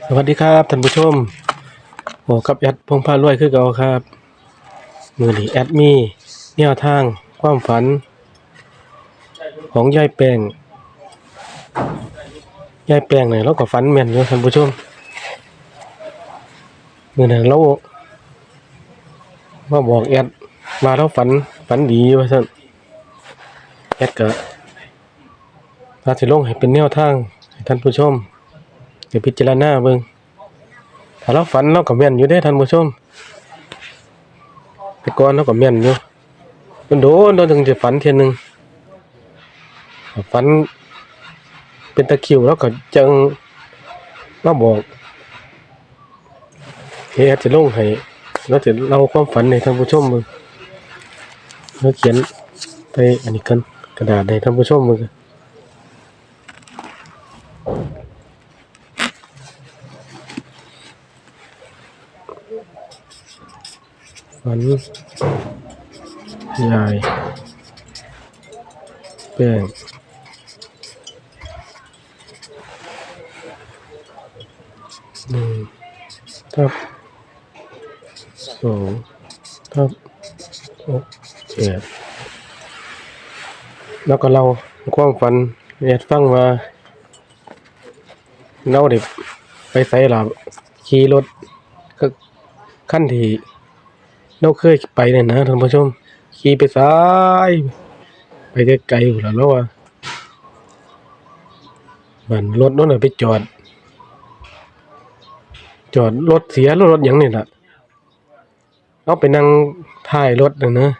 สวัสดีครับท่านผู้ชมโอ้กับแอดพงพารวยคือเก่าครับ มือนี้แอดมีแนวทางความฝัน ของยายแปลงยายแปลงเนี่ยเราก็ฝันแม่นอยู่ท่านผู้ชมมือนั้นเรามาบอกแอดว่าเราฝันฝันดีว่าซั่นแอดก็มาสิลงให้เป็นแนวทางให้ท่านผู้ชม เดี๋ยวพิจารณาเบิ่งถ้าเราฝันเราก็แม่นอยู่เด้ท่านผู้ชมแต่ก่อนเราก็แม่นอยู่มันโดนโดนถึงจะฝันเทียหนึงฝันเป็นตะคิวแล้วก็จังมาบอกเฮ็ดจะลงให้เราจะเล่าความฝันให้ท่านผู้ชมมึงเราเขียนไปอันนี้กันกระดาษให้ท่านผู้ชมมึง ฝันยายแป้งหนึ่งทับสองทับหกเจ็ดแล้วก็เราความฝันเรียดฟังว่าเราเด็กไปใส่หลับขี่รถก็ขั้นที่ เราเคยไปเนี่ยนะท่านผู้ชม ขี่ไปซ้าย ไปไกลๆอยู่แล้วว่ามันรถนั่นนะไปจอด จอดรถเสียรถรถหยังนี่แหละเราไปนั่งท้ายรถนะนะ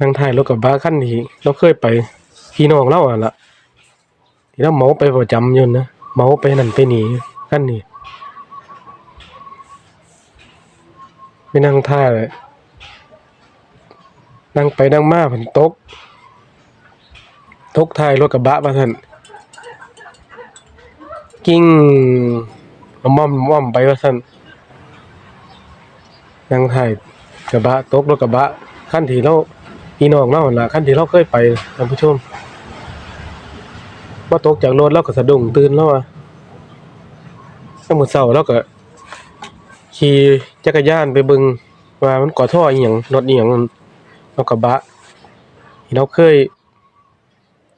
นั่งท้ายรถกับบ้าขั้นที่เราเคยไปพี่น้องเราอะละที่เราเมาไปประจำยู่นะเมาไปนั่นไปนี่ขั้นนี้ ไปนั่งท่าเลย นั่งไปนั่งมาผันตก ตกท้ายรถกระบะมาท่านกิ้งอาม่อมม่อมไปว่าท่านนั่งท้ายกระบะตกรถกระบะขั้นที่เราพี่น้องเราหนล่ะขั้นที่เราเคยไปท่านผู้ชมว่าตกจากรถเราก็สะดุ้งตื่นแล้วอะสมุดเสาเราก็ ขี่จักรยานไปเบึงว่ามันก่อท่ออีหยังรถอีหยังมันเอากระบะที่เราเคย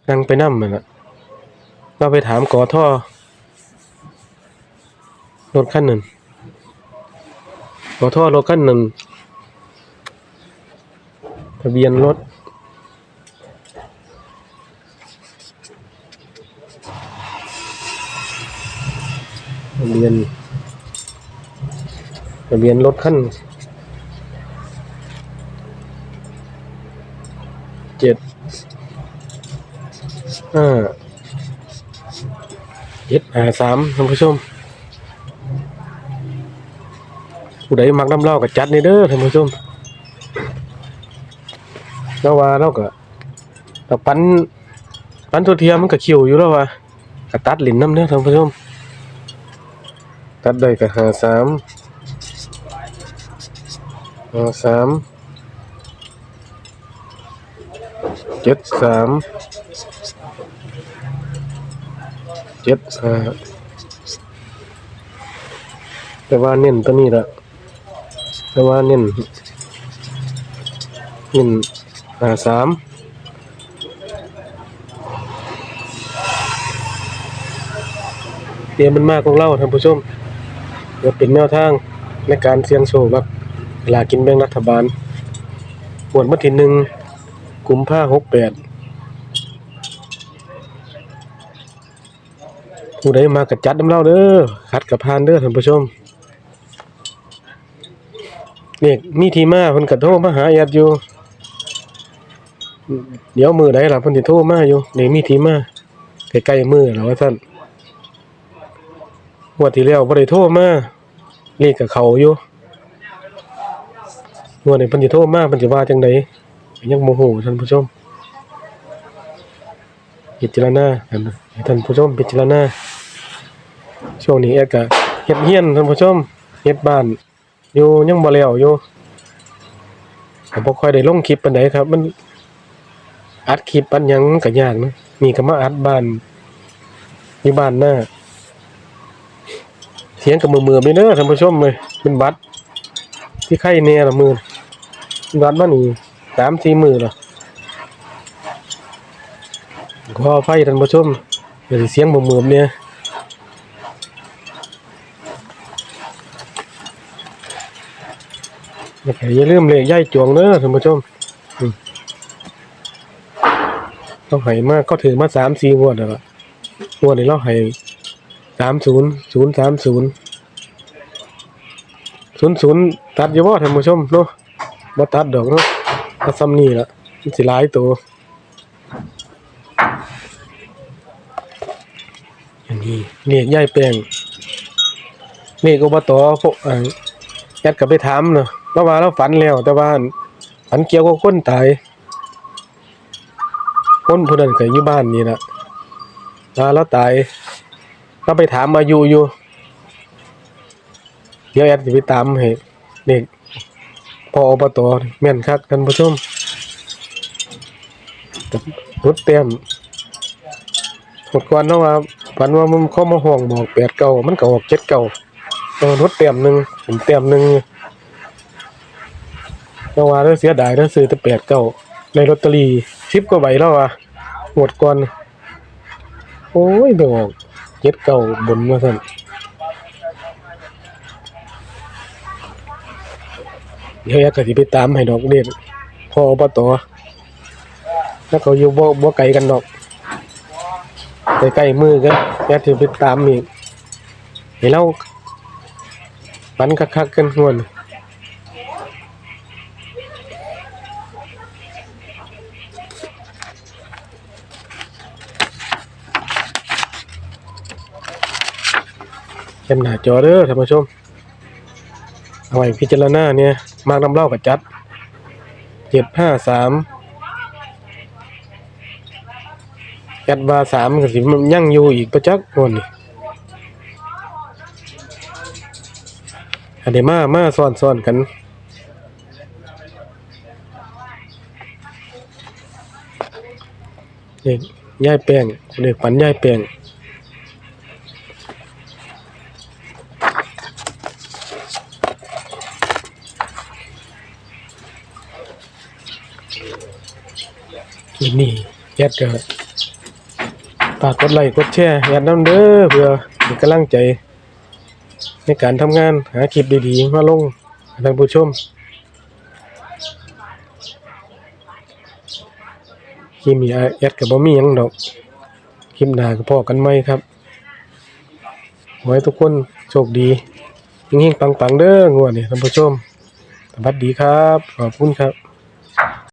นั่งไปนั่มันน่ะเราไปถามก่อท่อรถคันหนึ่งก่อท่อรถคันหนึ่งทะเบียนรถทะเบียน ทะเบียนรถขั้นเจ็ดห้าเจ็ดหาสามท่านผู้ชมผู้ใดมักน้ำเล้าก็จัดนี่เด้อท่านผู้ชมแล้วว่าเราก็เราปั้นปั้นตัวเทียมมันก็คิวอยู่แล้วว่ะก็ตัดหลินน้ำเด้อท่านผู้ชมตัดได้ก็หาสาม ห้าสามเจ็ดสามเจ็ดห้าแต่ว่าเน้นตัวนี้ละแต่ว่าเน้นเน้นห้าสามเตรียมมันมากของเราท่านผู้ชมเพื่อเป็นแนวทางในการเสี่ยงโชคครับ ลากินแบ่งรัฐบาลหมวดมาทีหนึ่งกุมภาหกแปดผู้ใดมากระจัดน้ำเล่าเด้อคัดกับพานเด้อท่านผู้ชมเนี่ยมีทีมาเพิ่นกระโทรมาหาแอดอยู่ เดี๋ยวมือใดล่ะเพิ่นสิโทรมาอยู่นี่มีทีมาใกล้ๆมือแล้วว่าซั่นงวดที่แล้วบ่ได้โทรมาเลขกับเขาอยู่ วดนี้เพิ่นสิโทรมาเพิ่นสิว่าจังไดยังโมโหท่านผู้ชมพิจารณานนะให้ท่านผู้ชมพิจารณาช่วงนี้แอดก็เฮ็ดเฮียนท่านผู้ชมเฮ็ดบ้านอยู่ยังบ่แล้วอยู่ก็บ่ค่อยได้ลงคลิปปานใดครับ มันอัดคลิปอันหยังก็ยากนะนี่ก็มาอัดบ้านอยู่บ้านหน้าเสียงกับมือมือไปเด้อท่านผู้ชมเลยเป็นบัดที่ไข้เนี่ยละมือ เป็นบัดมานี่สามสี่มือแล้วขออภัยท่านผู้ชมเดี๋ยวเสียงมือมือเนี่ยอย่าลืมเลขย่ายจวงเด้อท่านผู้ชมต้องให้มากก็ถือมาสามสี่งวดแล้วล่ะงวดนี้เราให้สามศูนย์ศูนย์สามศูนย์ศูนย์ศูนย์ตัดอยู่บ่ท่านผู้ชมเนาะ บ่ตัดดอกเนาะถ้าซ้ำนี่ละมันสิหลายตัวอันนี้เรียกยายแป้งเรียกอบตพวกอ่าแอดก็ไปถามเนาะแล้วว่าเราฝันแล้ว แต่ว่าฝันเกี่ยวกับคนตายคนผู้นั้นก็อยู่บ้านนี่ละว่าเราตายเราไปถามอายุอยู่ เดี๋ยวแอดจะไปตามให้เด็ก พออบตแม่นคักท่านผู้ชมรถเต็มหมดก่อนเนาะว่าฝันว่ามันเข้ามาห่วงบอกแปดเก่ามันก็ออกเจ็ดเก่าเออรถเต็มหนึ่งผมเต็มหนึ่งเมื่อวานเราเสียดายเราซื้อแต่แปดเก่าในลอตเตอรี่สิบกว่าใบแล้วอะหมดก่อน โอ้ยไปออกเจ็ดเก่าบนมาสั่น เดี๋ยวแอดก็สิไปตามให้ดอกเด็ดพออบตแล้วเขาอยู่บ่บ่ไกลกันดอกใกล้มือกันแอดสิไปตามอีกให้เราปันคักๆกันม่วนเต็มหน้าจอเด้อท่านผู้ชมเอาไว้พิจารณาเนี่ย มากน้ำเล่ากับจัดเจ็ดห้าสามแอดวาสามก็สิมันยั่งอยู่อีกประจักคนนี่อันเดมามาซ้อนซ้อนกันเด็กย่ายแป้งเด็กฝันย่ายแป้ง นี้แอดก็ฝากกดไลค์กดแชร์แอดน้ำเด้อเพื่อเป็นกำลังใจ ในการทำงานหาคลิปดีๆมาลงท่านผู้ชมคลิปนี้แอดกับบ่มีหยังดอกคลิปหนาก็พอกันไหมครับขอให้ทุกคนโชคดีเฮงๆปังๆเด้องวดนี้ท่านผู้ชมสวัสดีครับ ขอบคุณครับ